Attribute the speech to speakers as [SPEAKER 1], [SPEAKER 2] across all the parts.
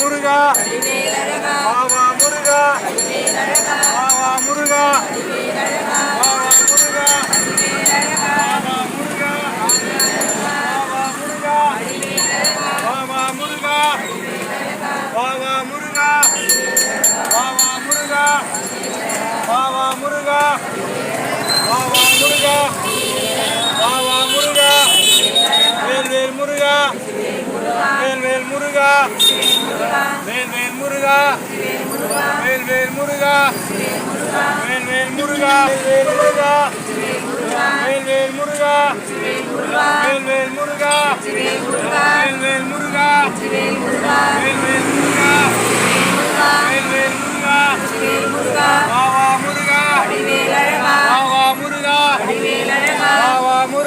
[SPEAKER 1] முருகா ஆவா முருகா ஆவா முருகா ஆவா முருகா ஆவா முருகா ஆவா முருகா ஆவா முருகா ஆவா முருகா ஆவா முருகா ஆவா முருகா ஆவா முருகா வேல்வேல் முருகா வேல்வேல் முருகா வேல்வேல் முருகா. வேல்வேல் முருகா. வேல்வேல் முருகா. வேல்வேல் முருகா. வேல்வேல் முருகா. வேல்வேல் முருகா. வேல்வேல் முருகா. வேல்வேல் முருகா. வேல்வேல் முருகா. வேல்வேல் முருகா ஆவா முருகா. ஆவா முருகா ஆவா முருகா.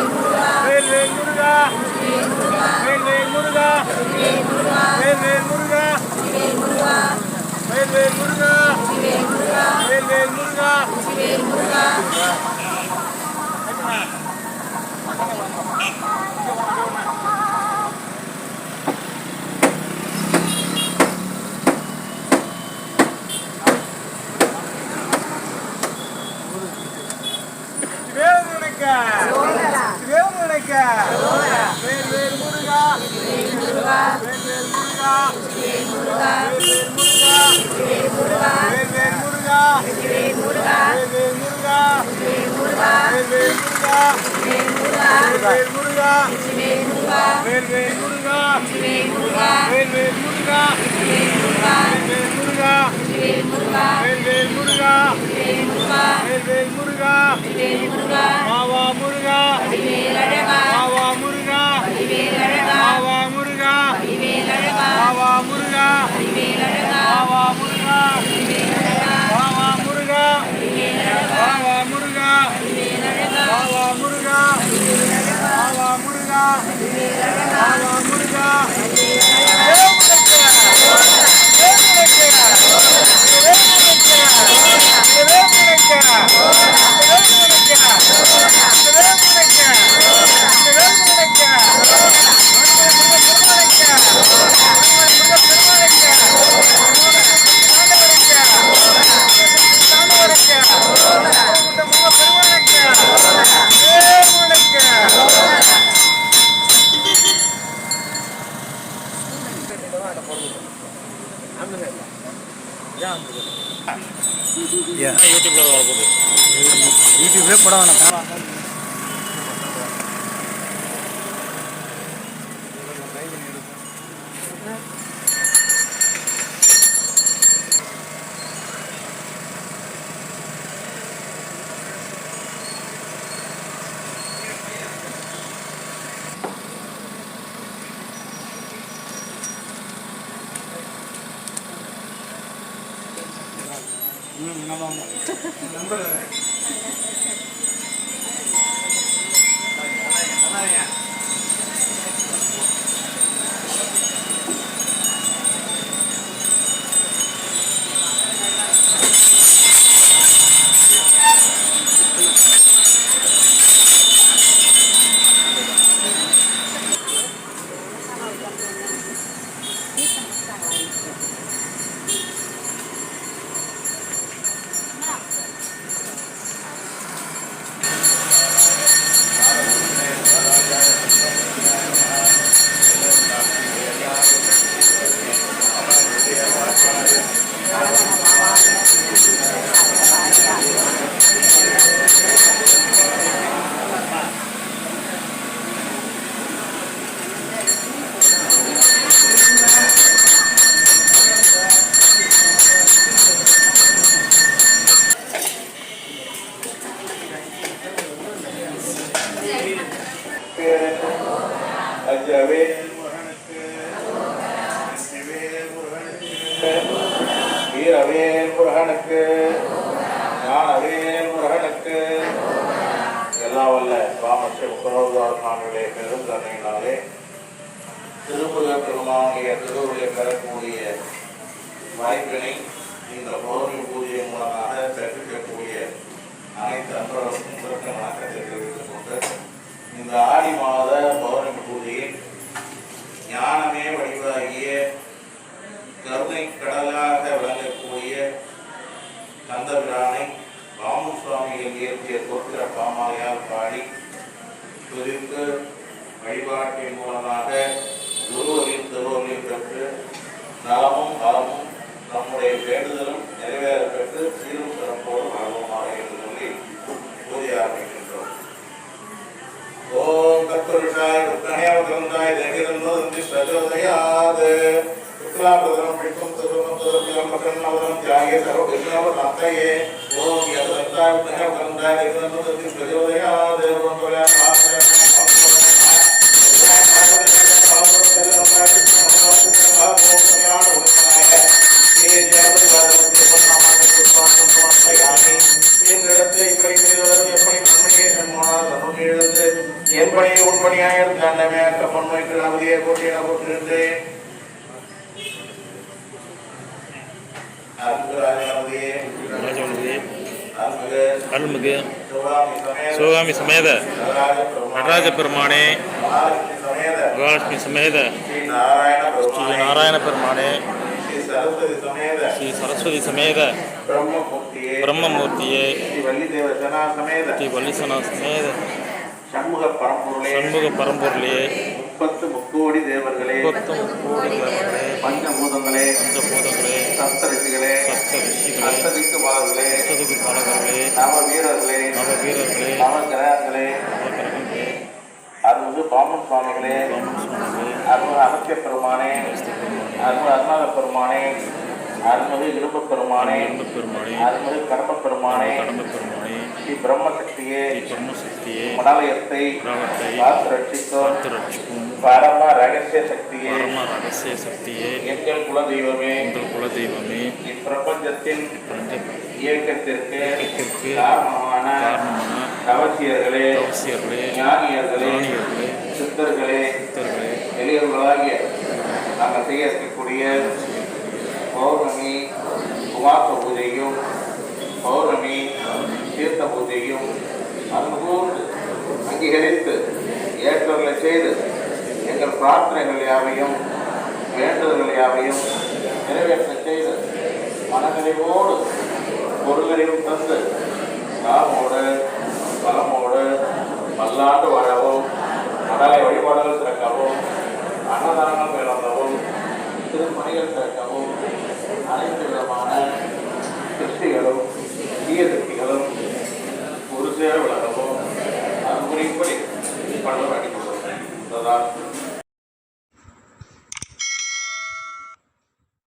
[SPEAKER 1] முருகா. బావా మురుగా బావా మురుగా బావా మురుగా బావా మురుగా బావా మురుగా బావా మురుగా బావా మురుగా பாவா முருகா. பாவா முருகா. பாவா முருகா. Yeah. யூடியூப்ல வரப்போகுது யூடியூப்லேயே படம் வேணாம். ம் நம்பர் ராஜாவே வீரவே முருகனுக்கு
[SPEAKER 2] ஞானவே முருகனுக்கு எல்லாம்
[SPEAKER 3] வல்ல காமற்ற குரோதார் சுவாமியுடைய பெரும் தன்மையினாலே திருமுருகப் பெருமானுடைய திருவுரை பெறக்கூடிய வாய்ப்பினை இந்த வழிபாட்டின் மூலமாக குருவரின் திருவரில் பெற்று நலமும் வளமும் நம்முடைய வேண்டுதலும் நிறைவேற பெற்று சீரும் சிறப்போடு வாழ்வோமாக என்று சொல்லி பூஜை ஆரம்பிக்கின்றோம் ஓம் தத்புருஷாய விக்னேவதந்தாய தேகிரந்தோதந்தி பிரச்சோதயாது விக்லாபதரம் பிடிக்கும் திருமம் திருமியம் பிரசன்னவதம் தியாகே சர்வ விக்னவதந்தயே ஓம் யதந்தாய விக்னேவதந்தாய தேகிரந்தோதந்தி பிரச்சோதயாது ஓம் தொலை என் பணியை உண்பணியாக இருந்தமே அற்ற பொன்மைக்கு அவதியை போட்டியிட போட்டிருந்தேன்
[SPEAKER 2] அருள்மிகு
[SPEAKER 3] சிவகாமி சமேத நடராஜ பெருமானே மகாலட்சுமி சமேத. ஸ்ரீ நாராயண பெருமானே. ஸ்ரீ சரஸ்வதி சமேத. பிரம்மமூர்த்தியே. ஸ்ரீ
[SPEAKER 2] வல்லிசனா சமேத.
[SPEAKER 3] சண்முக பரம்பொருளே. முப்பத்து முக்கோடி தேவர்களே.
[SPEAKER 2] முப்பத்தும் கோடி தேவர்களே.
[SPEAKER 3] பஞ்சபூதங்களே.
[SPEAKER 2] பஞ்சபூதங்களே.
[SPEAKER 3] சப்த ரிஷிகளே
[SPEAKER 2] சப்த ரிஷிகளே
[SPEAKER 3] அஷ்டதிக்கு பாலர்களே
[SPEAKER 2] அஷ்டதுகு பாலகர்களே
[SPEAKER 3] நவ வீரர்களே
[SPEAKER 2] நவ வீரர்களே
[SPEAKER 3] நவ கிரகங்களே
[SPEAKER 2] நவகிரகங்களே.
[SPEAKER 3] அருள்மிகு பாமன் சுவாமிகளே அருள்மிகு அகத்திய பெருமானே அருள்மிகு அருணாத பெருமானே அருள்மிகு இடும்ப பெருமானே அருள்மிகு கடம்ப பெருமானே ஸ்ரீ பிரம்மசக்தியே மடாலயத்தை காத்து ரட்சிக்கும் பரம ரகசிய சக்தியே
[SPEAKER 2] பரம ரகசிய சக்தியே
[SPEAKER 3] எங்கள் குலதெய்வமே
[SPEAKER 2] உங்கள் குலதெய்வமே
[SPEAKER 3] இப்பிரபஞ்சத்தின் இயக்கத்திற்கு காரணமான
[SPEAKER 2] காரணமான
[SPEAKER 3] அவசியர்களே
[SPEAKER 2] அவசியர்களே
[SPEAKER 3] ஞானியர்களே சித்தர்களே
[SPEAKER 2] சித்தர்களே
[SPEAKER 3] எளியவர்களாகிய நாங்கள் செய்ய இருக்கக்கூடிய பௌர்ணமி குமாச பூஜையும் பௌர்ணமி தீர்த்த பூஜையும் அன்போடு அங்கீகரித்து ஏற்றவர்களை செய்து எங்கள் பிரார்த்தனைகள் யாவையும் வேண்டுதல்கள் யாவையும் நிறைவேற்ற செய்து மனநிறைவோடு பொருளையும் தந்து நாமோடு பலமோடு பல்லாண்டு வாழவும் கடலை வழிபாடுகள் திறக்கவும் அன்னதானங்கள் மேலோங்கவும் திருப்பணிகள் திறக்கவும் அனைத்து விதமான